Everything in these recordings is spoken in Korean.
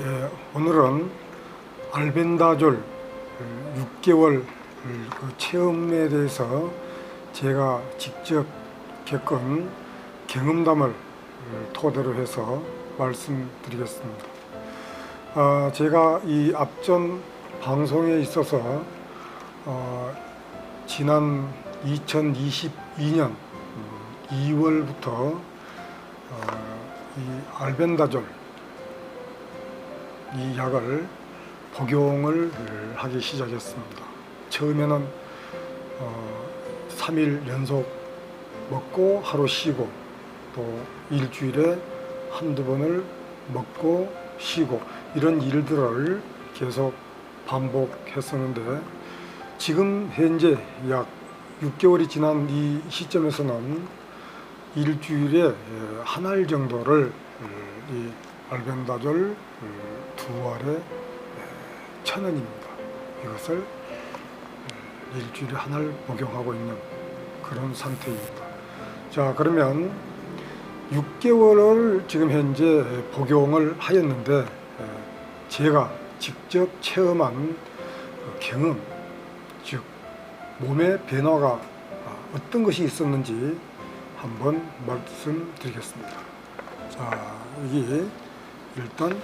예, 오늘은 알벤다졸 6개월 그 체험에 대해서 제가 직접 겪은 경험담을 토대로 해서 말씀드리겠습니다. 아, 제가 이 앞전 방송에 있어서 어, 지난 2022년 2월부터 어, 이 알벤다졸 이 약을 복용을 하기 시작했습니다. 처음에는 어, 3일 연속 먹고 하루 쉬고 또 일주일에 한두 번을 먹고 쉬고 이런 일들을 계속 반복했었는데 지금 현재 약 6개월이 지난 이 시점에서는 일주일에 한 알 정도를 이 알벤다졸 두 알에 천 원입니다. 이것을 일주일에 한 알 복용하고 있는 그런 상태입니다. 자 그러면 6개월을 지금 현재 복용을 하였는데 제가 직접 체험한 그 경험, 즉 몸의 변화가 어떤 것이 있었는지 한번 말씀드리겠습니다. 자 여기 일단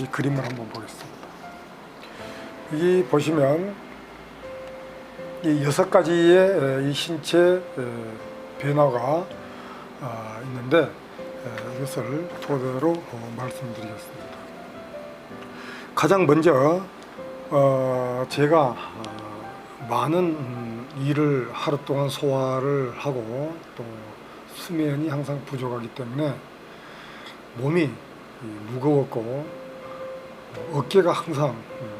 이 그림을 한번 보겠습니다. 여기 보시면 이 여섯 가지의 이 신체 변화가 아, 있는데 이것을 토대로 어, 말씀드리겠습니다. 가장 먼저 어, 제가 어, 많은 음, 일을 하루 동안 소화를 하고 또 수면이 항상 부족하기 때문에 몸이 이 무거웠고 어, 어깨가 항상 음,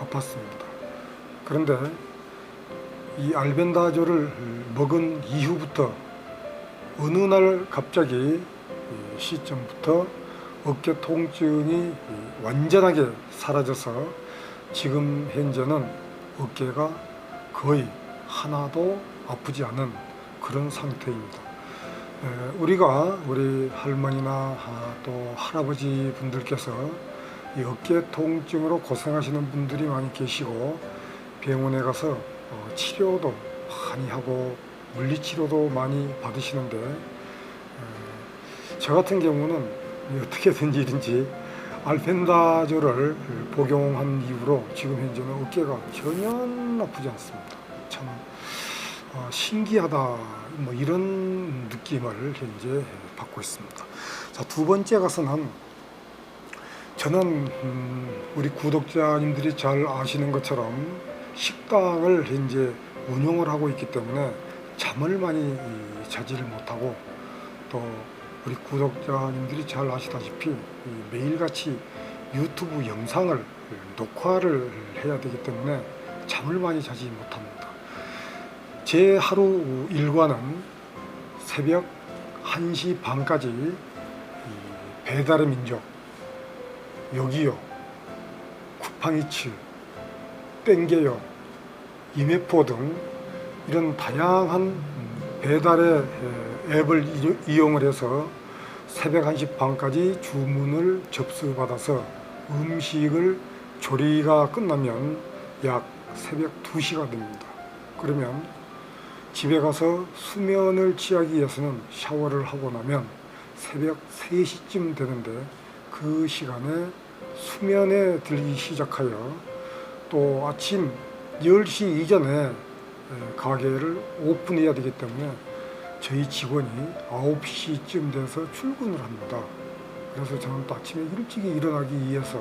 아팠습니다. 그런데 이 알벤다졸을 먹은 이후부터 어느 날 갑자기 이 시점부터 어깨 통증이 완전하게 사라져서 지금 현재는 어깨가 거의 하나도 아프지 않은 그런 상태입니다. 에, 우리가 우리 할머니나 아, 또 할아버지 분들께서 이 어깨 통증으로 고생하시는 분들이 많이 계시고 병원에 가서 어, 치료도 많이 하고 물리치료도 많이 받으시는데 에, 저 같은 경우는 어떻게 된 일인지 알펜다졸을 복용한 이후로 지금 현재는 어깨가 전혀 아프지 않습니다. 참 어, 신기하다 뭐 이런 느낌을 현재 받고 있습니다. 자, 두 번째 가서는 저는 음, 우리 구독자님들이 잘 아시는 것처럼 식당을 현재 운영을 하고 있기 때문에 잠을 많이 이, 자지를 못하고 또 우리 구독자님들이 잘 아시다시피 이 매일같이 유튜브 영상을 녹화를 해야 되기 때문에 잠을 많이 자지 못합니다. 제 하루 일과는 새벽 1시 반까지 이 배달의 민족, 여기요, 쿠팡이츠, 땡겨요, 이메포 등 이런 다양한 배달의 앱을 이- 이용을 해서 새벽 1시 반까지 주문을 접수받아서 음식을 조리가 끝나면 약 새벽 2시가 됩니다. 그러면 집에 가서 수면을 취하기 위해서는 샤워를 하고 나면 새벽 3시쯤 되는데 그 시간에 수면에 들기 시작하여 또 아침 10시 이전에 에, 가게를 오픈해야 되기 때문에 저희 직원이 9시쯤 돼서 출근을 합니다. 그래서 저는 또 아침에 일찍 일어나기 위해서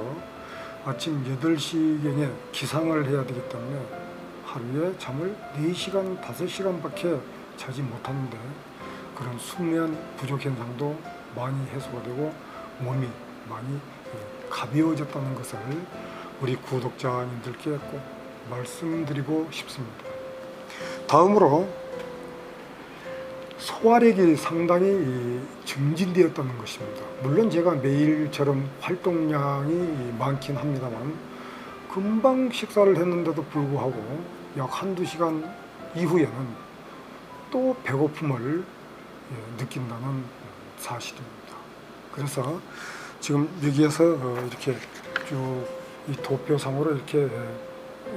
아침 8시경에 기상을 해야 되기 때문에 하루에 잠을 4시간, 5시간밖에 자지 못하는데 그런 수면 부족 현상도 많이 해소가 되고 몸이 많이 예, 가벼워졌다는 것을 우리 구독자님들께 꼭 말씀드리고 싶습니다. 다음으로 소화력이 상당히 이 증진되었다는 것입니다. 물론 제가 매일처럼 활동량이 많긴 합니다만 금방 식사를 했는데도 불구하고 약 한두 시간 이후에는 또 배고픔을 예, 느낀다는 사실입니다. 그래서 지금 여기에서 어, 이렇게 쭉 이 도표상으로 이렇게 에,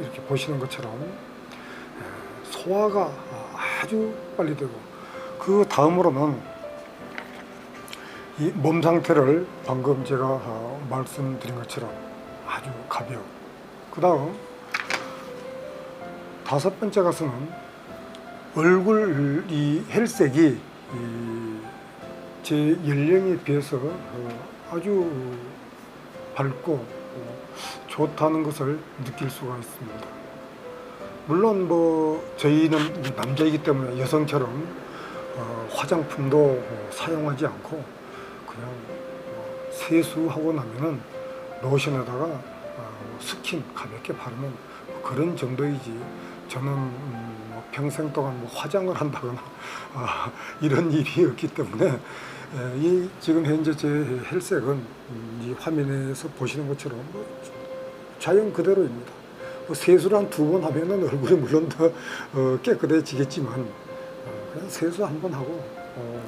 이렇게 보시는 것처럼 에, 소화가 아주 빨리 되고 그 다음으로는 이 몸 상태를 방금 제가 어, 말씀드린 것처럼 아주 가벼워. 그 다음 다섯 번째 가서는 얼굴 이 혈색이 이, 제 연령에 비해서 어, 아주 밝고 어, 좋다는 것을 느낄 수가 있습니다. 물론 뭐 저희는 남자이기 때문에 여성처럼 어, 화장품도 어, 사용하지 않고 그냥 어, 세수하고 나면은 로션에다가 어, 스킨 가볍게 바르는 뭐 그런 정도이지 저는 음, 뭐 평생 동안 뭐 화장을 한다거나 아, 이런 일이 없기 때문에 에, 이 지금 현재 제 혈색은 음, 이 화면에서 보시는 것처럼 뭐 자연 그대로입니다. 뭐 세수를 한 두 번 하면은 얼굴이 물론 더 어, 깨끗해지겠지만 어, 그냥 세수 한 번 하고 어,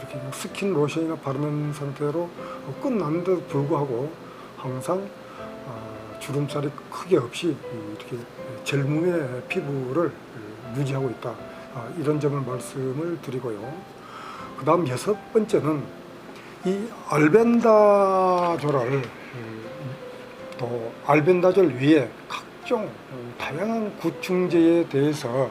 이렇게 스킨 로션이나 바르는 상태로 어, 끝났는데도 불구하고 항상 어, 주름살이 크게 없이 이- 이렇게 젊음의 피부를 유지하고 있다. 아, 이런 점을 말씀을 드리고요. 그 다음 여섯 번째는 이 알벤다졸을 음, 또 알벤다졸 위에 각종 음, 다양한 구충제에 대해서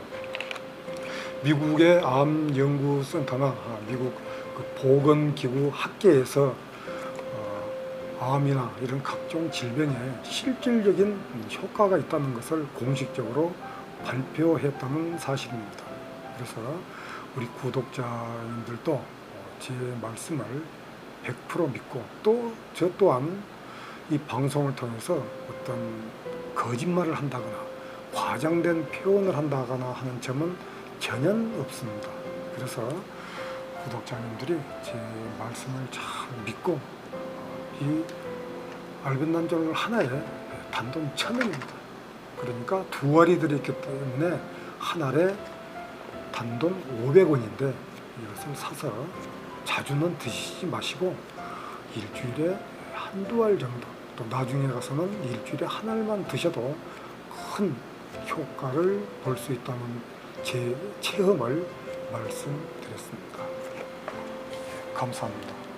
미국의 암 연구센터나 아, 미국 그 보건기구 학계에서 어, 암이나 이런 각종 질병에 실질적인 음, 효과가 있다는 것을 공식적으로 발표했다는 사실입니다. 그래서 우리 구독자님들도 어, 제 말씀을 100% 믿고 또 저 또한 이 방송을 통해서 어떤 거짓말을 한다거나 과장된 표현을 한다거나 하는 점은 전혀 없습니다. 그래서 구독자님들이 제 말씀을 잘 믿고 어, 이 알벤단졸 하나에 단돈 천 원입니다. 그러니까 두 알이 들어있기 때문에 한 알에 단돈 500원인데 이것을 사서 자주는 드시지 마시고 일주일에 한두 알 정도 또 나중에 가서는 일주일에 한 알만 드셔도 큰 효과를 볼 수 있다는 제 체험을 말씀드렸습니다. 감사합니다.